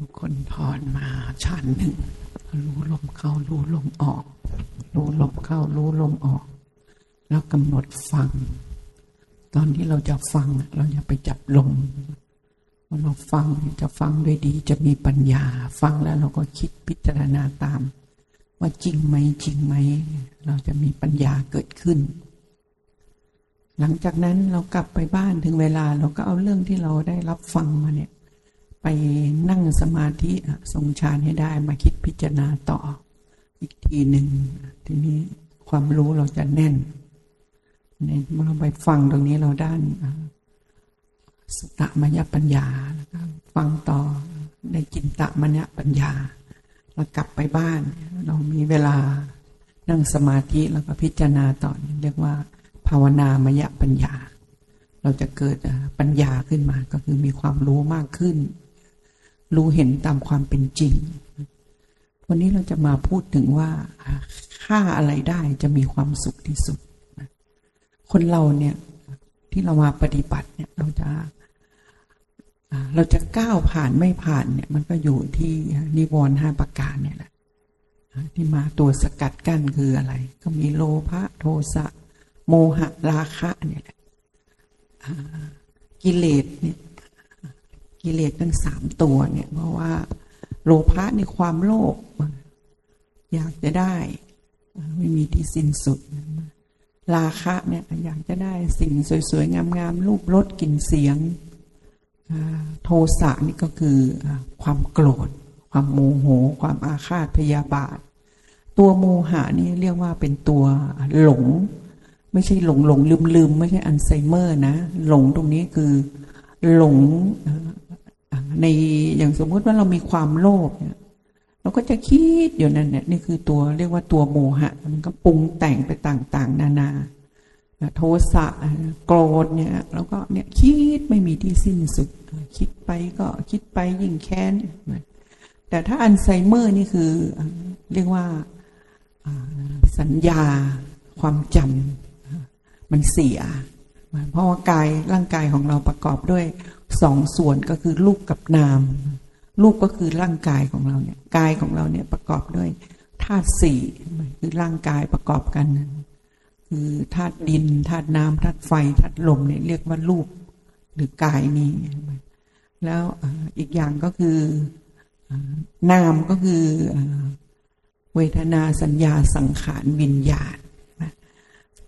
ทุกคนถอนมาชานหนึ่ง รู้ลมเข้ารู้ลมออก รู้ลมเข้ารู้ลมออก แล้วกำหนดฟัง ตอนที่เราจะฟังเราอย่าไปจับลมเราฟังจะฟังด้วยดีจะมีปัญญา ฟังแล้วเราก็คิดพิจารณาตาม ว่าจริงไหมจริงไหม เราจะมีปัญญาเกิดขึ้น หลังจากนั้นเรากลับไปบ้านถึงเวลาเราก็เอาเรื่องที่เราได้รับฟังมาเนี่ย ไปนั่งสมาธิทรงฌานให้ได้มาคิดพิจารณาต่อ อีกทีหนึ่งทีนี้ความรู้เราจะแน่นในเมื่อเราไปฟังตรงนี้เราด้านอ่าสตมัญญปัญญาแล้วก็ฟังต่อในจินตมัญญปัญญาเรากลับไปบ้าน เรามีเวลานั่งสมาธิแล้วก็พิจารณาต่อเรียกว่า ภาวนามยปัญญา เราจะเกิดปัญญาขึ้นมาก็คือมีความรู้มากขึ้น รู้เห็นตามความเป็นจริง วันนี้เราจะมาพูดถึงว่าค่าอะไรได้จะมีความสุขที่สุด คนเราเนี่ยที่เรามาปฏิบัติเนี่ยเราจะเราจะก้าวผ่านไม่ผ่านเนี่ยมันก็อยู่ที่นิวรณ์ห้าประการเนี่ยแหละที่มาตัวสกัดกั้นคืออะไร ก็มีโลภะโทสะโมหะราคะเนี่ยแหละกิเลสเนี่ย กิเลสทั้งสามตัวเนี่ย เพราะว่า โลภะในความโลภอยากจะได้ ไม่มีที่สิ้นสุด ราคะเนี่ยอยากจะได้สิ่งสวยๆ งามๆรูปรสกลิ่นเสียง โทสะนี่ก็คือความโกรธ ความโมโห ความอาฆาตพยาบาท ตัวโมหะนี่เรียกว่าเป็นตัวหลง ไม่ใช่หลงหลงลืมลืมไม่ใช่อัลไซเมอร์นะ หลงตรงนี้คือหลง ในอย่างสมมุติว่าเรามีความโลภเนี่ยเราก็จะคิดอยู่นั่นเนี่ยนี่คือตัวเรียกว่าตัวโมหะ มันก็ปรุงแต่งไปต่างๆ นานา โทสะโกรธเนี่ยแล้วก็เนี่ยคิดไม่มีที่สิ้นสุด คิดไปก็คิดไปยิ่งแค้น แต่ถ้าอัลไซเมอร์นี่คือเรียกว่าสัญญาความจำมันเสีย เพราะว่ากายร่างกายของเราประกอบด้วย สองส่วนก็คือรูปกับนาม รูปก็คือร่างกายของเราเนี่ยกายของเราเนี่ยประกอบด้วยธาตุสี่คือร่างกายประกอบกัน คือธาตุดินธาตุน้ำธาตุไฟธาตุลมเนี่ยเรียกว่ารูปหรือกายนี้ แล้วอีกอย่างก็คือนามก็คือเวทนาสัญญาสังขารวิญญาณ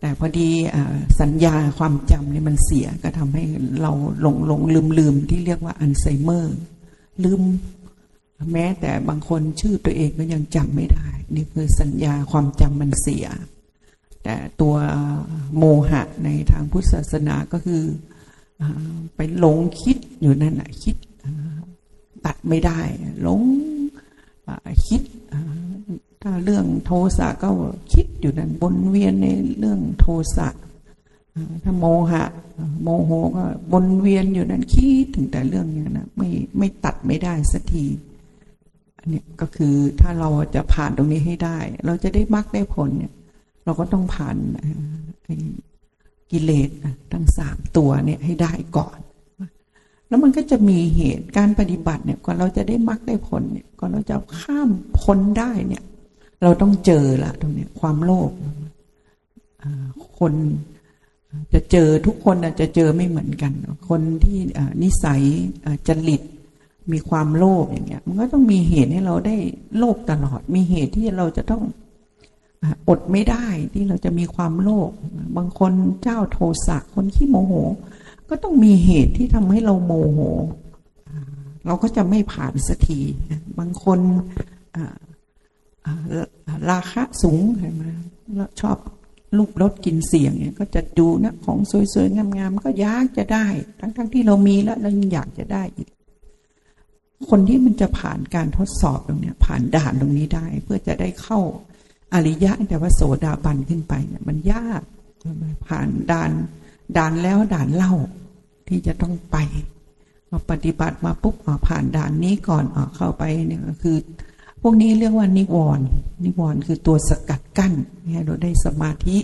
แต่พอดีอสัญญาความจำเนี่ยมันเสียก็ทำให้เราหลงหลงลืมลืมที่เรียกว่าอัลไซเมอร์ ลืม แม้แต่บางคนชื่อตัวเองก็ยังจำไม่ได้ นี่คือสัญญาความจำมันเสีย แต่ตัวโมหะในทางพุทธศาสนาก็คืออไปหลงคิดอยู่นั่นแหะคิดตัดไม่ได้ หลงคิด ถ้าเรื่องโทสะก็คิดอยู่นั่นวนเวียนในเรื่องโทสะถ้าโมหะ โมโหก็วนเวียนอยู่นั่นคิดถึงแต่เรื่องนี้นะไม่ไม่ตัดไม่ได้สักทีอันนี้ก็คือถ้าเราจะผ่านตรงนี้ให้ได้ เราจะได้มรรคได้ผลเนี่ย เราก็ต้องผ่านกิเลสทั้งสามตัวเนี่ยให้ได้ก่อน แล้วมันก็จะมีเหตุการปฏิบัติเนี่ยก่อนเราจะได้มรรคได้ผลเนี่ยก่อนเราจะข้ามพ้นได้เนี่ย เราต้องเจอละตรงเนี้ยความโลภคนจะเจอทุกคนอาจจะเจอไม่เหมือนกัน คนที่นิสัยจริตมีความโลภอย่างเงี้ย มันก็ต้องมีเหตุให้เราได้โลภตลอด มีเหตุที่เราจะต้องอดไม่ได้ที่เราจะมีความโลภบางคนเจ้าโทสะคนขี้โมโห ก็ต้องมีเหตุที่ทำให้เราโมโห เราก็จะไม่ผ่านสักที บางคนอ ราคะสูงเห็นไหมแล้วชอบรูปรสกลินเสียงเนี่ยก็จะดูนะของสวยๆงามๆก็อยากจะได้ ทั้งๆที่เรามีแล้วเรายังอยากจะได้อีก คนที่มันจะผ่านการทดสอบตรงเนี้ยผ่านด่านตรงนี้ได้ เพื่อจะได้เข้าอริยะแต่ว่าโสดาบันขึ้นไปเนี่ยมันยากผ่านด่านด่านแล้วด่านเล่าที่จะต้องไปมาปฏิบัติมาปุ๊บผ่านด่านนี้ก่อนอเข้าไปเนี่ยคือ พวกนี้เรียกว่านิวรณ์นิวรณ์คือตัวสกัดกั้นให้เราได้สมาธิ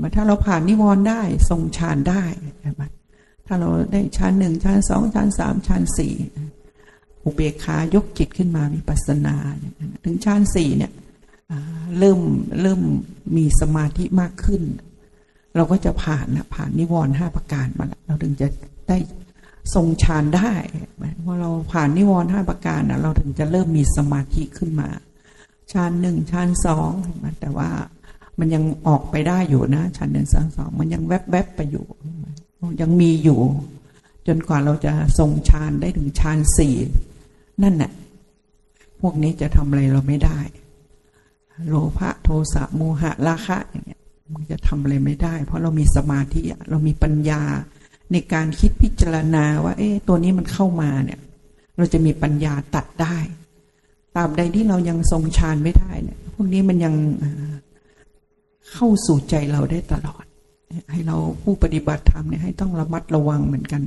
มาถ้าเราผ่านนิวรณ์ได้ทรงฌานได้ใช่ไหมถ้าเราได้ฌานหนึ่งฌานสองฌานสามฌานสี่อุเบกขายกจิตขึ้นมามีปัสนา ถึงฌานสี่เนี่ยเริ่มเริ่มมีสมาธิมากขึ้น เราก็จะผ่านนะผ่านนิวรณ์ห้าประการมาแล้วเราถึงจะได้ ทรงฌานได้พอเราผ่านนิวรณ์ห้าประการนะเราถึงจะเริ่มมีสมาธิขึ้นมาฌานหนึ่งฌานสองแต่ว่ามันยังออกไปได้อยู่นะฌานหนึ่งฌานสองมันยังแวบๆบไปอยู่ ยังมีอยู่ จนกว่าเราจะทรงฌานได้ถึงฌานสี่นั่นน่ะพวกนี้จะทำอะไรเราไม่ได้ โลภะโทสะโมหะราคะอย่างเงี้ยมันจะทำอะไรไม่ได้ เพราะเรามีสมาธิเรามีปัญญา ในการคิดพิจารณาว่า เอ๊ะตัวนี้มันเข้ามาเนี่ย เราจะมีปัญญาตัดได้ตราบใดที่เรายังทรงฌานไม่ได้เนี่ย พวกนี้มันยังเข้าสู่ใจเราได้ตลอด ให้เราผู้ปฏิบัติธรรมเนี่ยให้ต้องระมัดระวังเหมือนกัน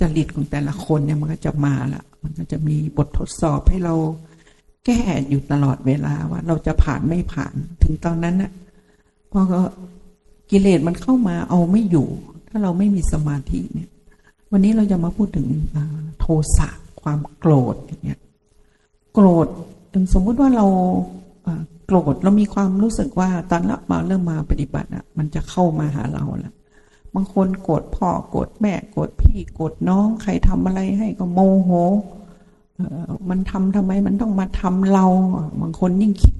จริตของแต่ละคนเนี่ยมันก็จะมาละมันก็จะมีบททดสอบให้เราแก้อยู่ตลอดเวลาว่า เราจะผ่านไม่ผ่านถึงตอนนั้นน่ะพอก็กิเลสมันเข้ามาเอาไม่อยู่ ถ้าเราไม่มีสมาธิเนี่ย วันนี้เราจะมาพูดถึงโทสะความโกรธอย่างเงี้ย โกรธถึงสมมุติว่าเราโกรธเรามีความรู้สึกว่าตอนละมาเริ่มมาปฏิบัติอะ มันจะเข้ามาหาเราล้วบางคนโกรธพ่อโกรธแม่โกรธพี่โกรธน้องใครทำอะไรให้ก็โมโหมันทำทำไมมันต้องมาทำเรา บางคนยิ่งคิด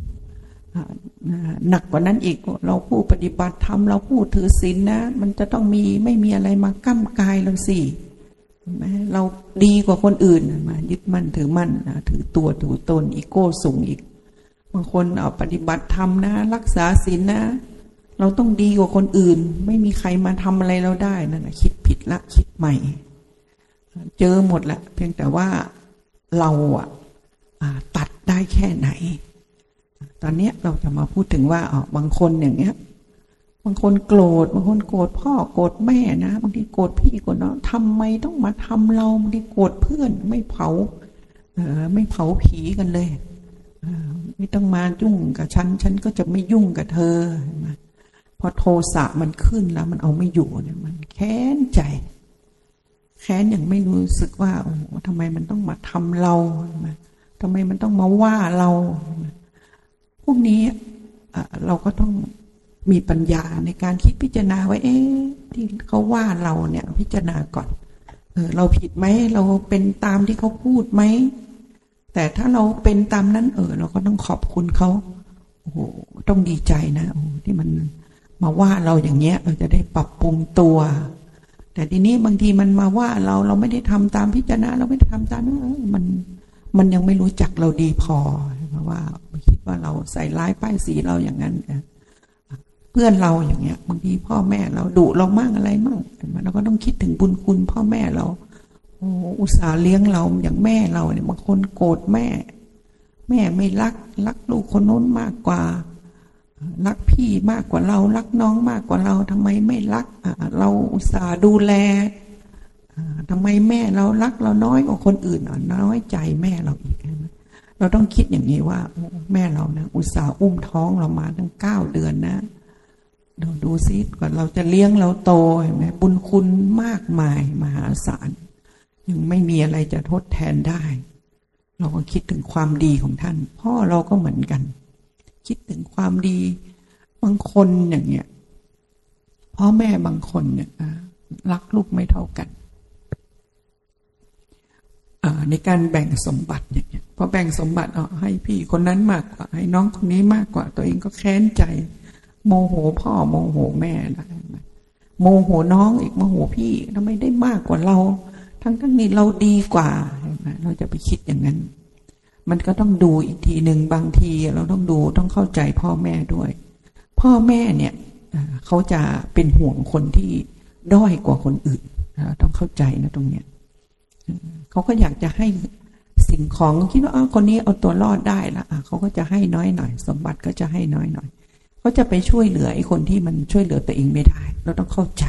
หนักกว่านั้นอีกเราผู้ปฏิบัติธรรมเราผู้ถือศีลนะมันจะต้องมีไม่มีอะไรมากั้มกายเราสิเห็นไหมเราดีกว่าคนอื่นมายึดมั่นถือมั่นถือตัวถือตนอีโก้สูงอีกบางคนเอาปฏิบัติธรรมนะ รักษาศีลนะเราต้องดีกว่าคนอื่น ไม่มีใครมาทำอะไรเราได้นั่นแหะคิดผิดละคิดใหม่ เจอหมดละเพียงแต่ว่าเราอะอ่าตัดได้แค่ไหน ตอนเนี้ยเราจะมาพูดถึงว่าอ๋อบางคนอย่างเงี้ย บางคนโกรธบางคนโกรธพ่อโกรธแม่นะบางทีโกรธพี่โกรธน้องทำไมต้องมาทำเราบางทีโกรธเพื่อนไม่เผาเออไม่เผาผีกันเลยเออไม่ต้องมายุ่งกับฉัน ฉันก็จะไม่ยุ่งกับเธอเห็นไหมพอโทสะมันขึ้นแล้วมันเอาไม่อยู่เนี่ยมันแค้นใจ แค้นอย่างไม่รู้สึกว่าโอ้โหทำไมมันต้องมาทำเราเห็นไหมทำไมมันต้องมาว่าเรา พวกนี้เราก็ต้องมีปัญญาในการคิดพิจารณาว่าเอ๊ะที่เขาว่าเราเนี่ยพิจารณาก่อนเออเราผิดไหมเราเป็นตามที่เขาพูดไหมแต่ถ้าเราเป็นตามนั้นเออ เราก็ต้องขอบคุณเขาโอ้โหต้องดีใจนะโอ้โหที่มันมาว่าเราอย่างเงี้ย เราจะได้ปรับปรุงตัว แต่ทีนี้บางทีมันมาว่าเราเราไม่ได้ทำตามพิจารณา เราไม่ได้ทำตามนั้นเออมันมันยังไม่รู้จักเราดีพอ เพราว่าคิดว่าเราใส่ร้ายป้ายสีเราอย่างนั้นเพื่อนเราอย่างเงี้ยบางทีพ่อแม่เราดุเรามั่งอะไรมั่งเราก็ต้องคิดถึงบุญคุณพ่อแม่เราโอ้อุตส่าห์เลี้ยงเราอย่างแม่เราเนี่ยบางคนโกรธแม่ แม่ไม่รักรักลูกคนโน้นมากกว่า รักพี่มากกว่าเรา รักน้องมากกว่าเราทำไมไม่รักเราอุตส่าห์ดูแลอ่าทำไมแม่เรารักเราน้อยกว่าคนอื่นน้อยใจแม่เราอีกนไหม เราต้องคิดอย่างนี้ว่า แม่เรานะอุตส่าห์อุ้มท้องเรามาตั้งเก้าเดือนนะดูดูซิก่อนเราจะเลี้ยงเราโตเห็นไหมบุญคุณมากมายมหาศาลยังไม่มีอะไรจะทดแทนได้ เราก็คิดถึงความดีของท่าน พ่อเราก็เหมือนกัน คิดถึงความดีบางคนอย่างเงี้ยพ่อแม่บางคนเนี่ยรักลูกไม่เท่ากัน ในการแบ่งสมบัติอย่างเงี้ยพอแบ่งสมบัติเอาให้พี่คนนั้นมากกว่า ให้น้องคนนี้มากกว่า ตัวเองก็แค้นใจ โมโหพ่อโมโหแม่นะโมโหน้องอีกโมโหพี่ทำไมได้มากกว่าเรา ทั้งทั้งนี้เราดีกว่าเราจะไปคิดอย่างนั้น มันก็ต้องดูอีกทีหนึ่งบางทีเราต้องดูต้องเข้าใจพ่อแม่ด้วย พ่อแม่เนี่ยเขาจะเป็นห่วงคนที่ด้อยกว่าคนอื่น ต้องเข้าใจนะตรงเนี้ย เขาก็อยากจะให้สิ่งของคิดว่าอ้าวคนนี้เอาตัวรอดได้ละเขาก็จะให้น้อยหน่อย สมบัติก็จะให้น้อยหน่อยเขาจะไปช่วยเหลือไอ้คนที่มันช่วยเหลือตัวเองไม่ได้ เราต้องเข้าใจ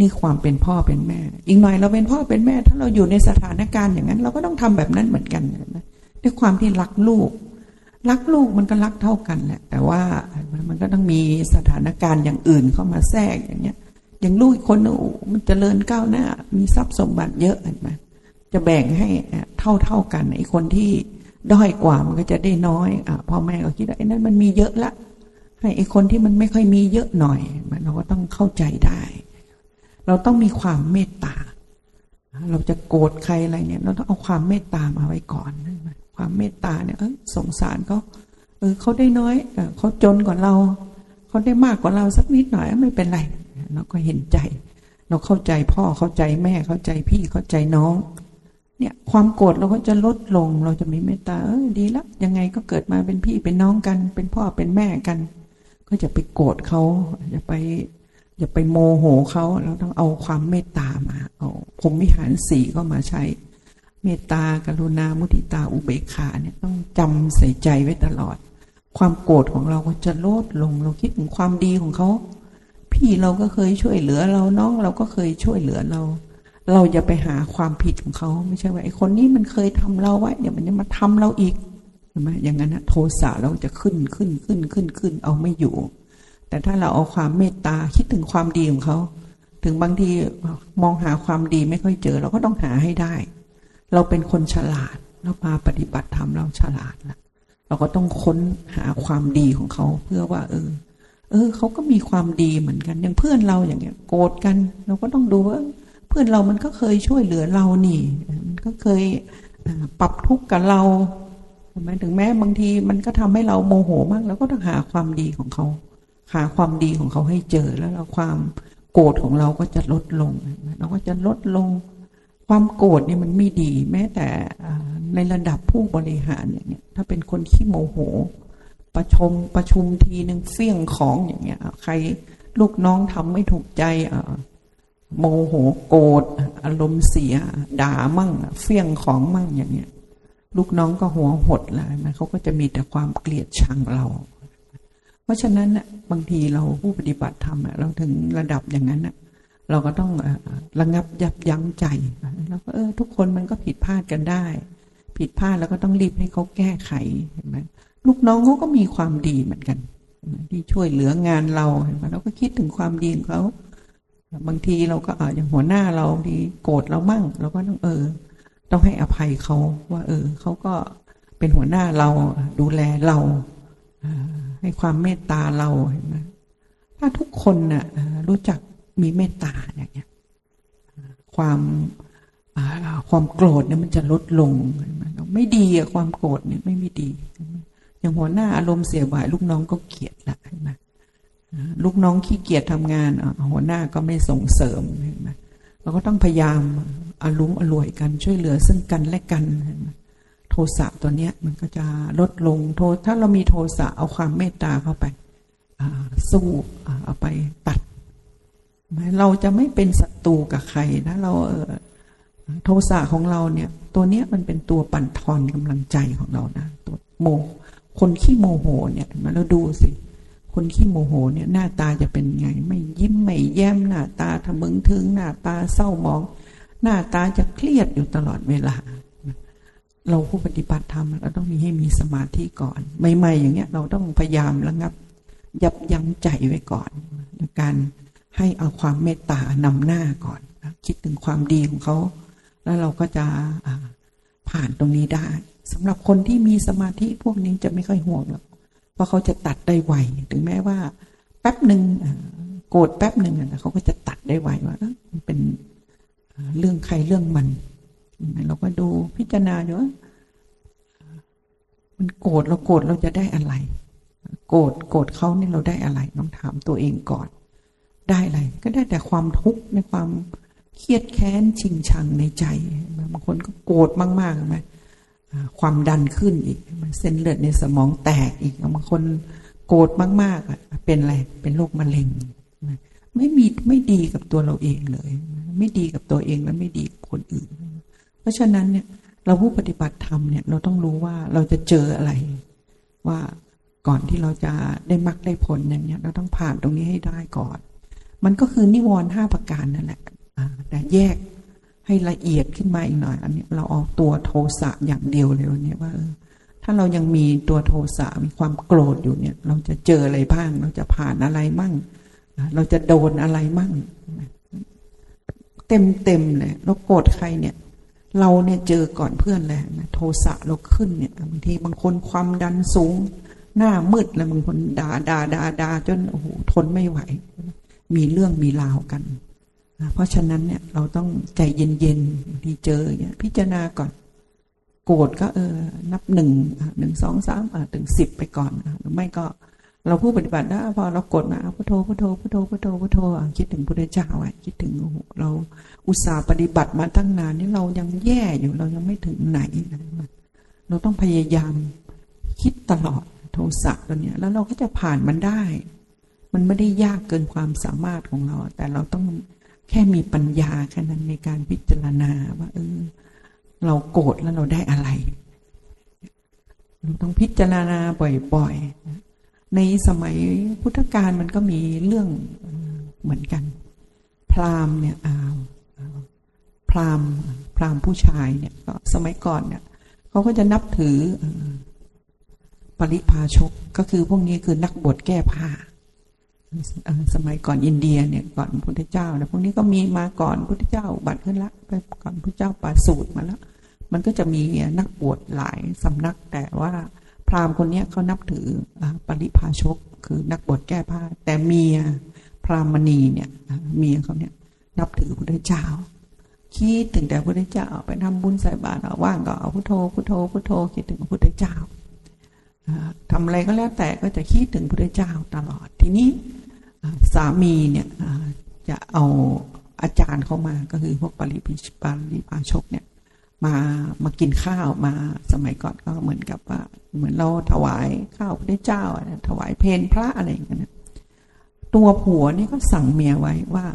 นี่ความเป็นพ่อเป็นแม่ อีกหน่อยเราเป็นพ่อเป็นแม่ ถ้าเราอยู่ในสถานการณ์อย่างนั้น เราก็ต้องทำแบบนั้นเหมือนกันนะด้วยความที่รักลูก รักลูกมันก็รักเท่ากันแหละแต่ว่ามันก็ต้องมีสถานการณ์อย่างอื่นเข้ามาแทรกอย่างเงี้ย อย่างลูกอีกคนนึงโอ้มันเจริญก้าวหน้า มีทรัพย์สมบัติเยอะเห็นไหมจะแบ่งให้เท่าเท่าๆกันไอ้คนที่ด้อยกว่ามันก็จะได้น้อยอะพ่อแม่ก็คิดว่าไอ้นั่นมันมีเยอะละให้ไอ้คนที่มันไม่ค่อยมีเยอะหน่อยมันเราก็ต้องเข้าใจได้ เราต้องมีความเมตตา เราจะโกรธใครอะไรเนี่ย เราต้องเอาความเมตตามาไว้ก่อนความเมตตาเนี่ยเออสงสารเขาเออเขาได้น้อยเขาจนกว่าเราเขาได้มากกว่าเราสักนิดหน่อยไม่เป็นไร เราก็เห็นใจ เราเข้าใจพ่อเข้าใจแม่เข้าใจพี่เข้าใจน้อง เนี่ยความโกรธเราก็จะลดลง เราจะมีเมตตาเออดีละยังไงก็เกิดมาเป็นพี่เป็นน้องกัน เป็นพ่อเป็นแม่กัน ก็จะไปโกรธเขาอย่าไปอย่าไปโมโหเขาเราต้องเอาความเมตตามาเอาพรมวิหารสีก็มาใช้ เมตตากรุณามุทิตาอุเบกขาเนี่ยต้องจำใส่ใจไว้ตลอด ความโกรธของเราก็จะลดลงเราคิดถึงความดีของเขา พี่เราก็เคยช่วยเหลือเราน้องเราก็เคยช่วยเหลือเรา เราอย่าไปหาความผิดของเขาไม่ใช่ว่าไอ้คนนี้มันเคยทำเราไว้เดี๋ยวมันจะมาทำเราอีกใช่ไหมอย่างนั้นนะโทสะเราจะขึ้นขึ้นขึ้นขึ้นขึ้นเอาไม่อยู่ แต่ถ้าเราเอาความเมตตาคิดถึงความดีของเขาถึงบางทีมองหาความดีไม่ค่อยเจอ เราก็ต้องหาให้ได้ เราเป็นคนฉลาดเรามาปฏิบัติธรรมเราฉลาดละเราก็ต้องค้นหาความดีของเขาเพื่อว่า เออ เออเขาก็มีความดีเหมือนกัน อย่างเพื่อนเราอย่างเงี้ย โกรธกัน เราก็ต้องดูว่า เพื่อนเรามันก็เคยช่วยเหลือเรานี่มันก็เคยปรับทุกข์กับเราหมถึงแม้บางทีมันก็ทำให้เราโมโหมากเราก็ต้องหาความดีของเขา หาความดีของเขาให้เจอแล้วเราความโกรธของเราก็จะลดลงเราก็จะลดลง ความโกรธเนี่ยมันไม่ดี แม้แต่ในระดับผู้บริหารอย่างเงี้ยถ้าเป็นคนขี้โมโห ประชมประชุมทีหนึ่งเฟี้ยงของอย่างเงี้ย ใครลูกน้องทำไม่ถูกใจโมโหโกรธอารมณ์เสีย ด่ามั่งเฟี้ยงของมั่งอย่างเงี้ย ลูกน้องก็หัวหดแล้วนะเขาก็จะมีแต่ความเกลียดชังเรา เพราะฉะนั้นน่ะบางทีเราผู้ปฏิบัติธรรมเราถึงระดับอย่างนั้นน่ะเราก็ต้องระงับยับยั้งใจแล้วก็เออ ทุกคนมันก็ผิดพลาดกันได้ ผิดพลาดแล้วก็ต้องรีบให้เขาแก้ไขเห็นไหม ลูกน้องเขาก็มีความดีเหมือนกัน ที่ช่วยเหลืองานเราเห็นไหมเราก็คิดถึงความดีของเขาบางทีเราก็อาอย่างหัวหน้าเราดีโกรธเรามั่งเราก็ต้องเออ ต้องให้อภัยเขาว่า เออเขาก็เป็นหัวหน้าเราดูแลเราให้ความเมตตาเราเห็นไหมถ้าทุกคนน่ะรู้จักมีเมตตาอย่างเงี้ยความความโกรธเนี่ยมันจะลดลง ไม่ดีอะความโกรธเนี่ยไม่ม่ดี อย่างหัวหน้าอารมณ์เสียบ่ายลูกน้องก็เกลียดละเห็นไหมลูกน้องขี้เกียจทำงานหัวหน้าก็ไม่ส่งเสริมเห็นไหมเราก็ต้องพยายามอารุมอร่วยกันช่วยเหลือซึ่งกันและกันโทสะตัวเนี้ยมันก็จะลดลงโทถ้าเรามีโทสะเอาความเมตตาเข้าไปสู้เอาไปตัดเราจะไม่เป็นศัตรูกับใครนะเราโทสะของเราเนี่ย ตัวเนี้ยมันเป็นตัวปั่นทอนกำลังใจของเรานะตัวโม คนขี้โมโหเนี่ยมาเราดูสิ คนขี้โมโหเนี่ยหน้าตาจะเป็นไง ไม่ยิ้มไม่แย้มหน้าตาทะมึงถึงหน้าตาเศร้ามอง หน้าตาจะเครียดอยู่ตลอดเวลา เราผู้ปฏิบัติธรรมเราต้องมีให้มีสมาธิก่อนใหม่ๆอย่างเงี้ยเราต้องพยายามระงับ ยับยั้งใจไว้ก่อนการให้เอาความเมตตานำหน้าก่อนคิดถึงความดีของเขา แล้วเราก็จะผ่านตรงนี้ได้ สำหรับคนที่มีสมาธิพวกนี้จะไม่ค่อยห่วงหรอกเพราะเขาจะตัดได้ไวถึงแม้ว่า แป๊บหนึ่งโกรธแป๊บหนึ่งเขาก็จะตัดได้ไวว่ามันเป็นเรื่องใครเรื่องมัน เราก็ดูพิจารณาดูว่ามันโกรธเราโกรธเราจะได้อะไร โกรธโกรธเขาเนี่ยเราได้อะไรต้องถามตัวเองก่อน ได้อะไร ก็ได้แต่ความทุกข์ในความเครียดแค้นชิงชังในใจบางคนก็โกรธมากๆไหม ความดันขึ้นอีกเส้นเลือดในสมองแตกอีกบางคนโกรธมากๆเป็นอะไรเป็นโรคมะเร็งไม่มีไม่ดีกับตัวเราเองเลย ไม่ดีกับตัวเองและไม่ดีกับคนอื่น เพราะฉะนั้นเนี่ยเราผู้ปฏิบัติธรรมเนี่ยเราต้องรู้ว่าเราจะเจออะไร ว่าก่อนที่เราจะได้มรรคได้ผลอย่างเนี้ยเราต้องผ่านตรงนี้ให้ได้ก่อน มันก็คือนิวรณ์ห้าประการนั่นแหละแต่แยก ให้ละเอียดขึ้นมาอีกหน่อย อันนี้เราเอาตัวโทสะอย่างเดียวเลยวันนี้ว่าถ้าเรายังมีตัวโทสะมีความโกรธอยู่เนี่ย เราจะเจออะไรบ้าง เราจะผ่านอะไรมั่ง เราจะโดนอะไรมั่ง เต็มเต็มเลยเราโกรธใครเนี่ย เราเนี่ยเจอก่อนเพื่อนเลยนะโทสะเราขึ้นเนี่ยบางทีบางคนความดันสูง หน้ามืดแล้วบางคนด่าด่าด่าด่าจนโอ้โหทนไม่ไหว มีเรื่องมีราวกัน เพราะฉะนั้นเนี่ยเราต้องใจเย็นๆที่เจอเนี่ยพิจารณาก่อน โกรธก็เออ นับหนึ่งหนึ่งสองสามถึงสิบไปก่อนหรือไม่ก็เราผู้ปฏิบัติได้พอเรากดมาอะพุทโธพุทโธพุทโธพุทโธพุทโธคิดถึงพุทธเจ้าไว้คิดถึงเราอุตส่าห์ปฏิบัติมาตั้งนานนี่เรายังแย่อยู่เรายังไม่ถึงไหน เราต้องพยายามคิดตลอดโทสะตัวเนี้ยแล้วเราก็จะผ่านมันได้ มันไม่ได้ยากเกินความสามารถของเรา แต่เราต้อง แค่มีปัญญาแค่นั้นในการพิจารณาว่าเออ เราโกรธแล้วเราได้อะไรเราต้องพิจารณาบ่อยๆ ในสมัยพุทธกาลมันก็มีเรื่องเหมือนกัน พราหมณ์เนี่ยอ่าอ่าพราหมณ์พราหมณ์ผู้ชายเนี่ยก็สมัยก่อนเนี่ยเขาก็จะนับถือปริพาชกก็คือพวกนี้คือนักบวชแก้ผ้า สมัยก่อนอินเดียเนี่ยก่อนพุทธเจ้าเนี่ยพวกนี้ก็มีมาก่อนพุทธเจ้าบัตรขึ้นละไปก่อนพุทธเจ้าประสูติมาแล้วมันก็จะมีนักบวชหลายสำนักแต่ว่าพราหมณ์คนนี้เขานับถืออ่าปริพาชก คือนักบวชแก้ผ้า แต่เมียพราหมณีเนี่ยเมียเขาเนี่ยนับถือพุทธเจ้าคิดถึงแต่พุทธเจ้าไปทำบุญใส่บาตรว่างก็เอาพุทโธพุทโธพุทโธคิดถึงพุทธเจ้า ทำอะไรก็แล้วแต่ก็จะคิดถึงพระเจ้าตลอดทีนี้สามีเนี่ยจะเอาอาจารย์เข้ามาก็คือพวกปริพิชปริพาชกเนี่ยมามากินข้าวมาสมัยก่อนก็เหมือนกับว่า เหมือนเราถวายข้าวพระเจ้าถวายเพลพระอะไรอย่างเงี้ยนตัวผัวนี่ก็สั่งเมียไว้ว่า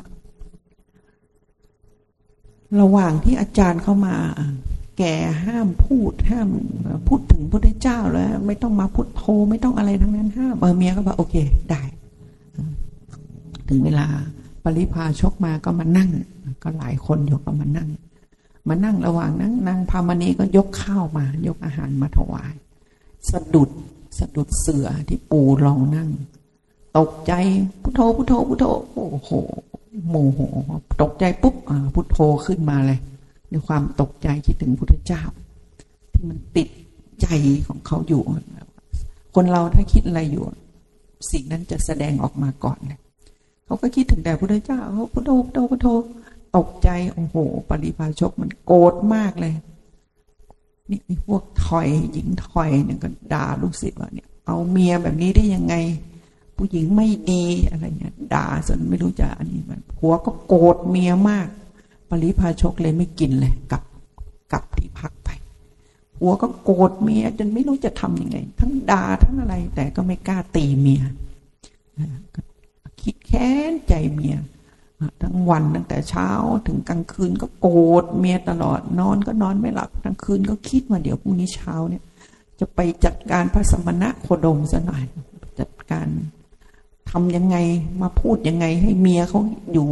ระหว่างที่อาจารย์เข้ามา แกห้ามพูดห้ามพูดถึงพระเจ้าแล้ว ไม่ต้องมาพุทโธไม่ต้องอะไรทั้งนั้นห้ามเมียก็บอกโอเคได้ ถึงเวลาปริพาชกมาก็มานั่ง ก็หลายคนอยู่ก็มานั่ง มานั่งระหว่างนั้นนางพามณีก็ยกข้าวมา ยกอาหารมาถวาย สะดุดสะดุดเสือที่ปูรองนั่ง ตกใจพุทโธพุทโธพุทโธโอ้โหโมโหตกใจปุ๊บพุทโธขึ้นมาเลย ด้วยความตกใจคิดถึงพุทธเจ้า ที่มันติดใจของเขาอยู่ คนเราถ้าคิดอะไรอยู่ สิ่งนั้นจะแสดงออกมาก่อนเลยเขาก็คิดถึงแต่พุทธเจ้าเขาพุทโธพุทโธพุทโธตกใจโอ้โห ปริพาชกมันโกรธมากเลยนี่พวกถอยหญิงถอยเนี่ยก็ด่าลูกศิษย์ว่าเนี่ยเอาเมียแบบนี้ได้ยังไง ผู้หญิงไม่ดีอะไรเนี่ยด่าจนไม่รู้จะอันนี้มันผัวก็โกรธเมียมาก ริพาชกเลยไม่กินเลยกลับกลับที่พักไปผัวก็โกรธเมียจนไม่รู้จะทำยังไง ทั้งด่าทั้งอะไร แต่ก็ไม่กล้าตีเมียคิดแค้นใจเมียทั้งวันตั้งแต่เช้าถึงกลางคืนก็โกรธเมียตลอดนอนก็นอนไม่หลับกลางคืนก็คิดว่าเดี๋ยวพรุ่งนี้เช้าเนี่ย จะไปจัดการพระสมณะโคดมซะหน่อย จัดการทำยังไงมาพูดยังไงให้เมียเขาอยู่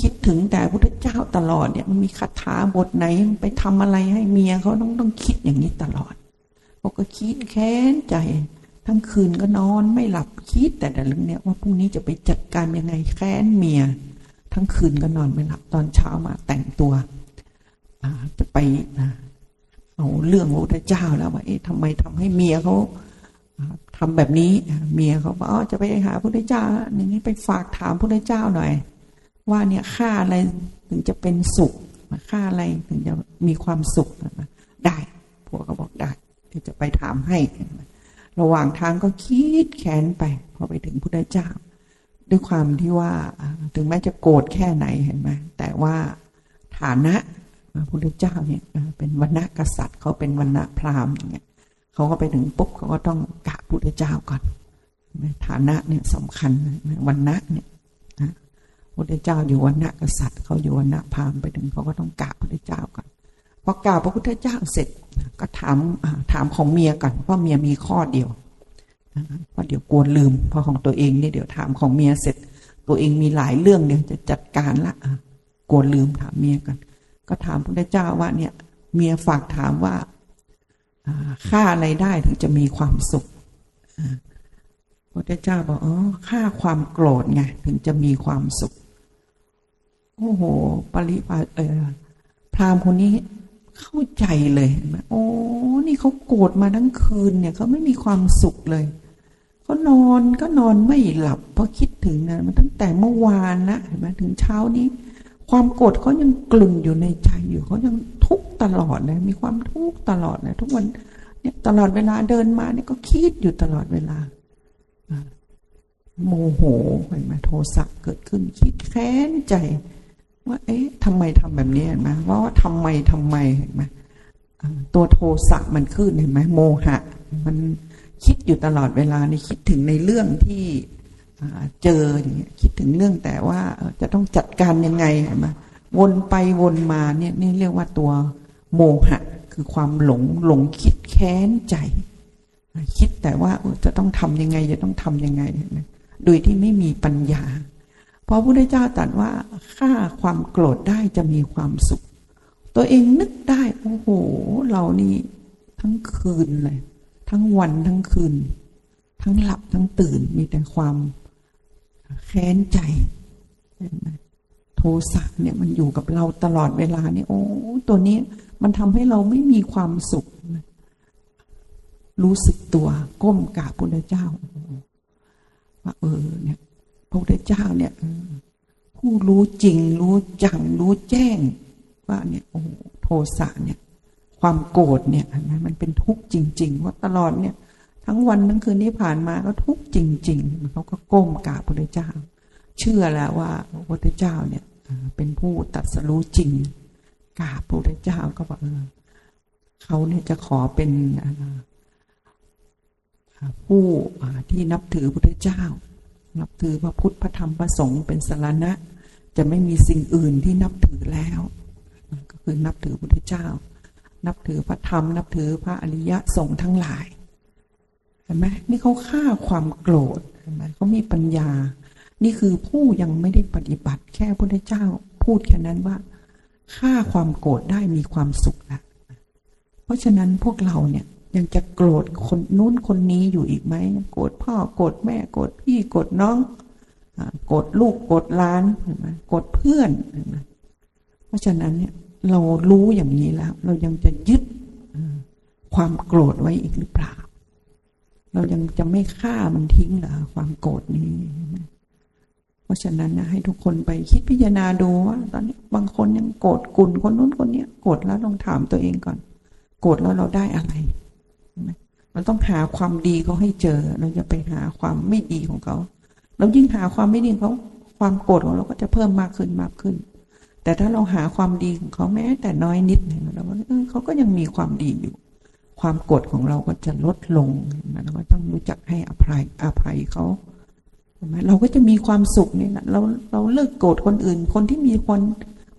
คิดถึงแต่พุทธเจ้าตลอดเนี่ยมันมีคาถาบทไหนไปทำอะไรให้เมียเขาต้องต้องคิดอย่างนี้ตลอดเขาก็คิดแค้นใจ ทั้งคืนก็นอนไม่หลับคิดแต่แต่เรื่องเนี้ยว่าพรุ่งนี้จะไปจัดการยังไงแค้นเมีย ทั้งคืนก็นอนไม่หลับตอนเช้ามาแต่งตัวอ่าจะไปเอาเรื่องพระพุทธเจ้าแล้วว่าเอ๊ะทำไมทำให้เมียเขาอ่าทำแบบนี้เมียเขาบอกอ๋อจะไปหาพระพุทธเจ้าอย่างนี้ไปฝากถามพระพุทธเจ้าหน่อย ว่าเนี่ยค่าอะไรถึงจะเป็นสุขค่าอะไรถึงจะมีความสุขได้ผัวก็บอกได้เดี๋ยวจะไปถามให้ระหว่างทางก็คิดแค้นไป พอไปถึงพุทธเจ้า ด้วยความที่ว่าถึงแม้จะโกรธแค่ไหนเห็นไหมแต่ว่าฐานะพระพุทธเจ้าเนี่ยเป็นวรรณกษัตริย์เขาเป็นวรรณพราหมณ์อย่างเงี้ยเขาก็ไปถึงปุ๊บเขาก็ต้องกราบพุทธเจ้าก่อนฐานะเนี่ยสำคัญวรรณะเนี่ย พุทธเจ้าอยู่วรรณกษัตริย์เขาอยู่วรรณพราหมณ์ไปถึงเขาก็ต้องกราบพุทธเจ้าก่อนพอกราบพระพุทธเจ้าเสร็จก็ถามถามของเมียก่อนเพราะเมียมีข้อเดียวเพราะเดี๋ยวกลัวลืมพราะของตัวเองเนี่ยเดี๋ยวถามของเมียเสร็จ ตัวเองมีหลายเรื่องเดี๋ยวจะจัดการละกลัวลืมถามเมียกันก็ถามพระเจ้าว่าเนี่ยเมียฝากถามว่าอ่าค่าอะไรได้ถึงจะมีความสุขอ่าพระเจ้าบอกอ๋อค่าความโกรธไงถึงจะมีความสุข โอ้โห ปริปาเออพราหมณ์คนนี้เข้าใจเลยเห็นไหมโอ้นี่เขาโกรธมาทั้งคืนเนี่ยเขาไม่มีความสุขเลยเขานอนก็นอนไม่หลับ เพราะคิดถึงนะมันตั้งแต่เมื่อวานนะเห็นไหมถึงเช้านี้ ความโกรธเขายังกลุ่นอยู่ในใจอยู่เขายังทุกข์ตลอดเลยมีความทุกข์ตลอดเลยทุกวันเนี่ยตลอดเวลาเดินมาเนี่ยก็คิดอยู่ตลอดเวลาอ่าโมโหเห็นไหมโทสะเกิดขึ้นคิดแค้นใจ ว่า เอ๊ะทำไมทำแบบนี้เห็นไหมว่าว่าทำไมทำไมเห็นไหมตัวโทสะมันขึ้นเห็นไหมโมหะ มันคิดอยู่ตลอดเวลาในคิดถึงในเรื่องที่เจออย่างเงี้ยคิดถึงเรื่องแต่ว่าจะต้องจัดการยังไงเห็นไหมวนไปวนมาเนี่ยนี่เรียกว่าตัวโมหะ คือความหลงหลงคิดแค้นใจ คิดแต่ว่าจะต้องทำยังไง จะต้องทำยังไงเห็นไหมโดยที่ไม่มีปัญญา พราะพระพุทธเจ้าตรัสว่าฆ่าความโกรธได้จะมีความสุข ตัวเองนึกได้ โอ้โห เรานี่ทั้งคืนเลย ทั้งวันทั้งคืน ทั้งหลับทั้งตื่นมีแต่ความแค้นใจเห็นไหมโทสะเนี่ยมันอยู่กับเราตลอดเวลาเนี่ยโอ้ตัวนี้มันทำให้เราไม่มีความสุข รู้สึกตัวก้มกราบพระพุทธเจ้าว่าเออเนี่ย ระพุทธเจ้าเนี่ยผู้รู้จริงรู้จังรู้แจ้ง ว่าเนี่ยโอ้โหโทสะเนี่ย ความโกรธเนี่ยนไหมมันเป็นทุกข์จริง ๆ ว่าตลอดเนี่ย ทั้งวันทั้งคืนที่ผ่านมาก็ทุกข์จริง ๆ เขาก็ก้มกราบพระพุทธเจ้า เชื่อแล้วว่าพระพุทธเจ้าเนี่ยเป็นผู้ตัดสรู้จริงกราบพระพุทธเจ้าก็บอกเออเขาเนี่ยจะขอเป็นผู้ที่นับถือพระพุทธเจ้า นับถือพระพุทธพระธรรมพระสงฆ์เป็นสารณะ จะไม่มีสิ่งอื่นที่นับถือแล้ว ก็คือนับถือพระพุทธเจ้า นับถือพระธรรม นับถือพระอริยสงฆ์ทั้งหลายเห็นไหมนี่เขาฆ่าความโกรธเห็นไหมเขามีปัญญา นี่คือผู้ยังไม่ได้ปฏิบัติแค่พระพุทธเจ้า พูดแค่นั้นว่าฆ่าความโกรธได้มีความสุขแล้วเพราะฉะนั้นพวกเราเนี่ย ยังจะโกรธคนนู้นคนนี้อยู่อีกไหมโกรธพ่อโกรธแม่โกรธพี่โกรธน้องโกรธลูกโกรธล้านเห็นไหมโกรธเพื่อนเพราะฉะนั้นเนี่ยเรารู้อย่างนี้แล้ว เรายังจะยึดความโกรธไว้อีกหรือเปล่า เรายังจะไม่ฆ่ามันทิ้งเหรอความโกรธนี้ เพราะฉะนั้นนะให้ทุกคนไปคิดพิจารณาดูว่าตอนนี้บางคนยังโกรธกุนคนนู้นคนนี้โกรธแล้วลองถามตัวเองก่อน โกรธแล้วเราได้อะไร เห็นไหมเราต้องหาความดีเขาให้เจอ เราจะไปหาความไม่ดีของเขา เรายิ่งหาความไม่ดีเขาความโกรธของเราก็จะเพิ่มมากขึ้นมากขึ้น แต่ถ้าเราหาความดีของเขาแม้ แต่น้อยนิดเนี่ยเราว่าเออเขาก็ยังมีความดีอยู่ ความโกรธของเราก็จะลดลงเราก็ต้องรู้จักให้อภัยอภัยเขาเห็นไหมเราก็จะมีความสุขนี่แหละเราเราเลิกโกรธคนอื่น คนที่มีคน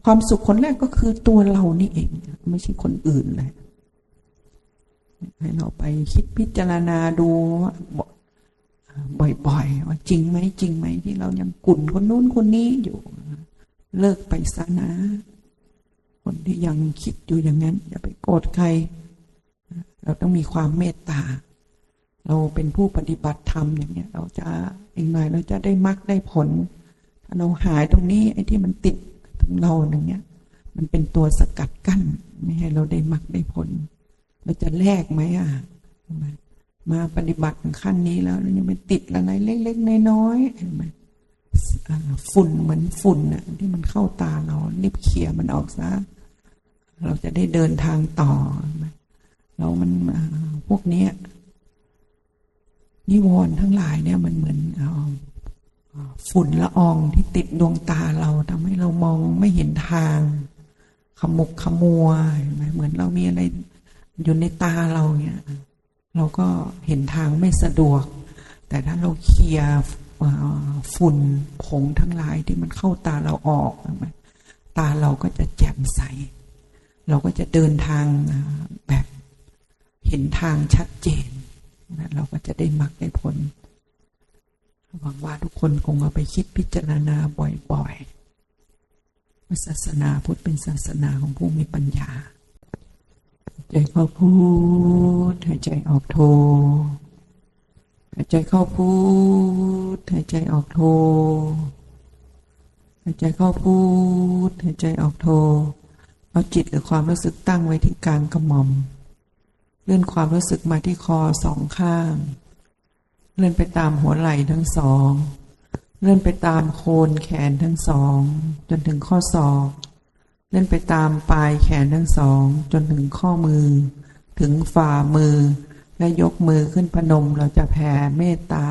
ความสุขคนแรกก็คือตัวเรานี่เอง ไม่ใช่คนอื่นเลย ให้เราไปคิดพิจารณาดูบ่อยๆว่าจริงไหมจริงไหมที่เรายังกุ่นคนนู้นคนนี้อยู่ เลิกไปซะนะ คนที่ยังคิดอยู่อย่างนั้น อย่าไปโกรธใคร เราต้องมีความเมตตา เราเป็นผู้ปฏิบัติธรรมอย่างเนี้ย เราจะอีกหน่อยเราจะได้มรรคได้ผล ถ้าเราหายตรงนี้ไอ้ที่มันติดตรงเราอย่างเนี้ย มันเป็นตัวสกัดกั้น ไม่ให้เราได้มรรคได้ผล เราจะแลกไหมอะ มาปฏิบัติขั้นนี้แล้วยังไปติดอะไรเล็กๆน้อยๆเห็นไหมาฝุ่นเหมือนฝุ่นน่ะ ที่มันเข้าตาเรารีบเคลียมันออกซะเราจะได้เดินทางต่อเห็นไหมเรามันพวกเนี้ยนิวรณ์ทั้งหลายเนี่ยมันเหมือนฝุ่นละอองที่ติดดวงตาเราทำให้เรามองไม่เห็นทาง ขมุกขมัวเหมือนเรามีอะไร อยู่ในตาเราเนี่ยเราก็เห็นทางไม่สะดวก แต่ถ้าเราเคลียร์ฝุ่นผงทั้งหลายที่มันเข้าตาเราออก ตาเราก็จะแจ่มใส เราก็จะเดินทางแบบเห็นทางชัดเจนเราก็จะได้มักได้ผลหวังว่าทุกคนคงเอาไปคิดพิจารณาบ่อยๆว่าศาสนาพุทธเป็นศาสนาของผู้มีปัญญา ใจเข้าพูดหายใจออกโทหายใจเข้าพูดหายใจออกโทหายใจเข้าพูดหายใจออกโทเอาจิตหรือความรู้สึกตั้งไว้ที่กลางกระหม่อม เลื่อนความรู้สึกมาที่คอสองข้าง เลื่อนไปตามหัวไหล่ทั้งสอง เลื่อนไปตามโคนแขนทั้งสอง จนถึงข้อศอก เลื่อนไปตามปลายแขนทั้งสอง จนถึงข้อมือ ถึงฝ่ามือ และยกมือขึ้นพนมเราจะแผ่เมตตา